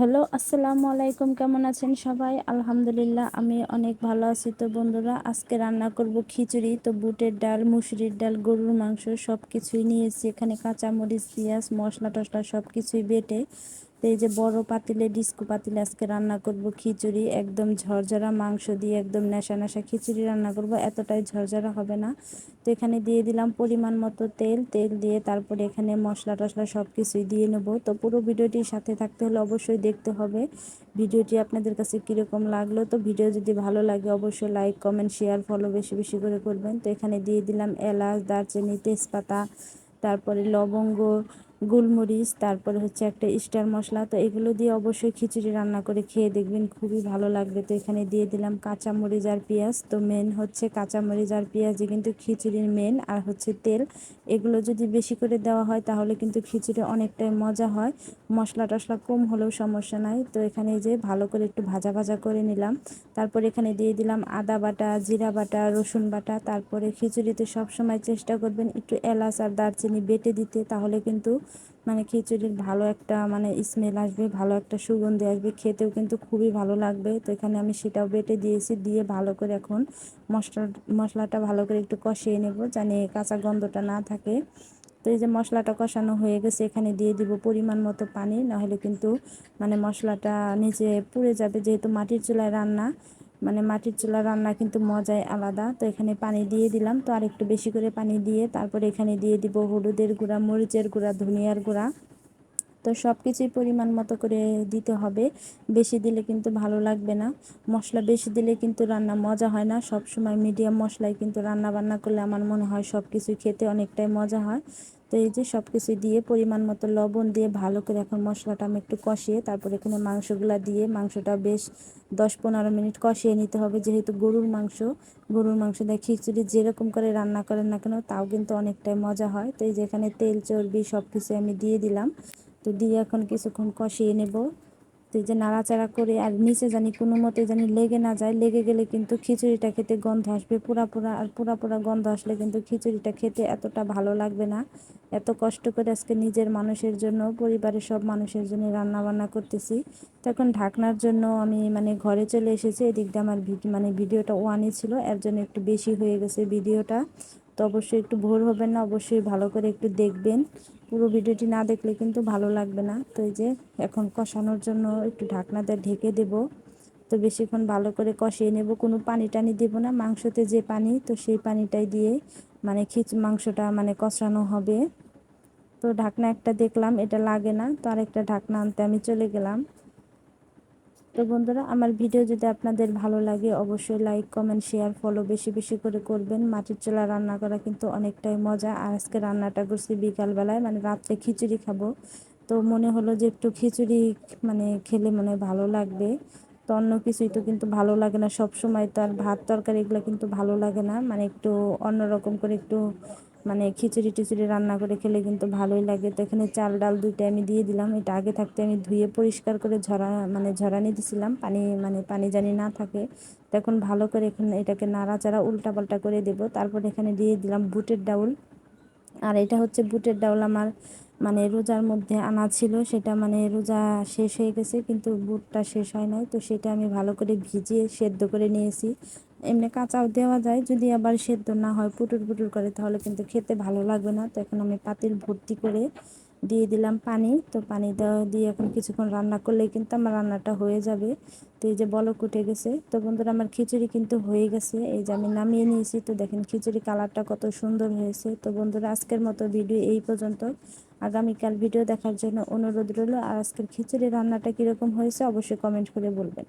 Hello, আসসালামু আলাইকুম। কেমন আছেন সবাই? আলহামদুলিল্লাহ, আমি অনেক ভালো আছি। তো বন্ধুরা, আজকে রান্না করব খিচুড়ি। তো বুটের ডাল, মুসুরির ডাল, গরুর মাংস সব কিছুই নিয়েছি। এখানে কাঁচামরিচ, পেঁয়াজ মশলা টশলা সব কিছুই বেটে তো এই যে বড় পাতিলে, ডিস্কো পাতিলে আজকে রান্না করব খিচুড়ি, একদম ঝরঝরা মাংস দিয়ে একদম নেশা নেশা খিচুড়ি রান্না করব, এতটাই ঝরঝরা হবে না। তো এখানে দিয়ে দিলাম পরিমাণ মতো তেল তেল দিয়ে তারপরে এখানে মশলা টশলা সব কিছুই দিয়ে নেব। তো পুরো ভিডিওটির সাথে থাকতে হলে অবশ্যই দেখতে হবে ভিডিওটি আপনাদের কাছে কীরকম লাগল। তো ভিডিও যদি ভালো লাগে অবশ্যই লাইক, কমেন্ট, শেয়ার ফলো বেশি বেশি করে করবেন। তো এখানে দিয়ে দিলাম এলাচ, দারচিনি, তেজপাতা, তারপরে লবঙ্গ গোলমরিচ, তারপরে হচ্ছে একটা স্টার মশলা। তো এগুলো দিয়ে অবশ্যই খিচুড়ি রান্না করে খেয়ে দেখবেন খুবই ভালো লাগবে। তো এখানে দিয়ে দিলাম কাঁচামরিচ আর পেঁয়াজ। তো মেন হচ্ছে কাঁচামরিচ আর পেঁয়াজই কিন্তু খিচুড়ির মেন আর হচ্ছে তেল। এগুলো যদি বেশি করে দেওয়া হয় তাহলে কিন্তু খিচুড়ি অনেকটাই মজা হয়। মশলা টশলা কম হলেও সমস্যা নাই। তো এখানে যে ভালো করে একটু ভাজা ভাজা করে নিলাম। তারপর এখানে দিয়ে দিলাম আদা বাটা, জিরা বাটা, রসুন বাটা। তারপরে খিচুড়িতে সবসময় চেষ্টা করবেন একটু এলাচ আর দারচিনি বেটে দিতে। তাহলে কিন্তু মানে খিচুড়ির ভালো একটা মানে স্মেল আসবে, ভালো একটা সুগন্ধি আসবে, খেতেও কিন্তু খুবই ভালো লাগবে। তো এখানে আমি সেটাও বেটে দিয়েছি, দিয়ে ভালো করে এখন মশলা, মশলাটা ভালো করে একটু কষিয়ে নেব জানি কাঁচা গন্ধটা না থাকে। তো এই যে মশলাটা কষানো হয়ে গেছে, এখানে দিয়ে দিব পরিমাণ মতো পানি, নাহলে কিন্তু মানে মশলাটা নিচে পুড়ে যাবে যেহেতু মাটির চুলায় রান্না। মানে মাটির চুলা রান্না কিন্তু মজাই আলাদা। তো এখানে পানি দিয়ে দিলাম। তো আর একটু বেশি করে পানি দিয়ে তারপরে এখানে দিয়ে দিব হলুদের গুঁড়া, মরিচের গুঁড়া, ধনিয়ার গুঁড়া। তো সব কিছুই পরিমাণ মতো করে দিতে হবে। বেশি দিলে কিন্তু ভালো লাগবে না। মশলা বেশি দিলে কিন্তু রান্না মজা হয় না। সব সময় মিডিয়াম মশলায় কিন্তু রান্না বান্না করলে আমার মনে হয় সব কিছু খেতে অনেকটাই মজা হয়। তো এই যে সব কিছু দিয়ে পরিমাণ মতো লবণ দিয়ে ভালো করে এখন মশলাটা আমি একটু কষিয়ে তারপর এখানে মাংসগুলো দিয়ে মাংসটা বেশ দশ পনেরো মিনিট কষিয়ে নিতে হবে। যেহেতু গরুর মাংস গরুর মাংস দিয়ে খিচুড়ি যেরকম করে রান্না করেন না কেন তাও কিন্তু অনেকটাই মজা হয়। তো এই যে এখানে তেল, চর্বি সব কিছু আমি দিয়ে দিলাম। তো দিয়ে এখন কিছুক্ষণ কষিয়ে নেব। তো যে নাড়াচাড়া করে আর নিচে জানি কোনো মতে জানি লেগে না যায়, লেগে গেলে কিন্তু খিচুড়িটা খেতে গন্ধ আসবে পুরা পুরা আর পুরা পুরা গন্ধ আসলে কিন্তু খিচুড়িটা খেতে এতটা ভালো লাগবে না। এত কষ্ট করে আজকে নিজের মানুষের জন্য, পরিবারের সব মানুষের জন্য রান্না বান্না করতেছি তখন ঢাকনার জন্য আমি মানে ঘরে চলে এসেছি এদিকটা আমার মানে ভিডিওটা ওয়ানই ছিল, এর জন্য একটু বেশি হয়ে গেছে ভিডিওটা। তো অবশ্যই একটু ভোর হবেন না, অবশ্যই ভালো করে একটু দেখবেন। পুরো ভিডিওটি না দেখলে কিন্তু ভালো লাগবে না। তো এই যে এখন কষানোর জন্য একটু ঢাকনাতে ঢেকে দেব। তো বেশিক্ষণ ভালো করে কষিয়ে নেব। কোনো পানি টানি দেব না। মাংসতে যে পানি, তো সেই পানিটাই দিয়ে মানে খিচ, মাংসটা মানে কষানো হবে। তো ঢাকনা একটা দেখলাম, এটা লাগে না। তো আরেকটা ঢাকনা আনতে আমি চলে গেলাম। তো বন্ধুরা, আমার ভিডিও যদি আপনাদের ভালো লাগে, অবশ্যই লাইক কমেন্ট শেয়ার ফলো বেশি বেশি করে করবেন। মাটির চোলা রান্না করা কিন্তু অনেকটাই মজা। আর আজকে রান্নাটা করছি বিকালবেলায় মানে রাত্রে খিচুড়ি খাব। তো মনে হলো যে একটু খিচুড়ি মানে খেলে মনে ভালো লাগবে। তো অন্য কিছুই তো কিন্তু ভালো লাগে না। সব সময় তো আর ভাত তরকারি এগুলো কিন্তু ভালো লাগে না। মানে একটু অন্যরকম করে একটু মানে খিচুড়ি টিচুড়ি রান্না করে খেলে কিন্তু ভালোই লাগে। তো এখানে চাল ডাল দুইটা আমি দিয়ে দিলাম। এটা আগে থাকতে আমি ধুয়ে পরিষ্কার করে ঝরা মানে ঝরানি দিছিলাম। পানি মানে পানি জানি না থাকে। তখন ভালো করে এখানে এটাকে নাড়াচাড়া উল্টা পাল্টা করে দেব। তারপর এখানে দিয়ে দিলাম বুটের ডাউল। আর এটা হচ্ছে বুটের ডাউল আমার মানে রোজার মধ্যে আনা ছিল, সেটা মানে রোজা শেষ হয়ে গেছে, কিন্তু বুটটা শেষ হয় নাই, তো সেটা আমি ভালো করে ভিজিয়ে সেদ্ধ করে নিয়েছি। এমনি কাঁচাও দেওয়া যায়, যদি আবার সেদ্ধ না হয়, পুটুর পুটুর করে, তাহলে কিন্তু খেতে ভালো লাগবে না। তো এখন আমি পাতিল ভর্তি করে দিয়ে দিলাম পানি। তো পানি দেওয়া দিয়ে এখন কিছুক্ষণ রান্না করলে কিন্তু আমার রান্নাটা হয়ে যাবে। তো এই যে বলক উঠে গেছে। তো বন্ধুরা, আমার খিচুড়ি কিন্তু হয়ে গেছে। এই যে আমি নামিয়ে নিয়েছি। তো দেখেন খিচুড়ি কালারটা কত সুন্দর হয়েছে। তো বন্ধুরা, আজকের মতো ভিডিও এই পর্যন্ত। আগামীকাল ভিডিও দেখার জন্য অনুরোধ রইল। আর আজকের খিচুড়ি রান্নাটা কীরকম হয়েছে অবশ্যই কমেন্ট করে বলবেন।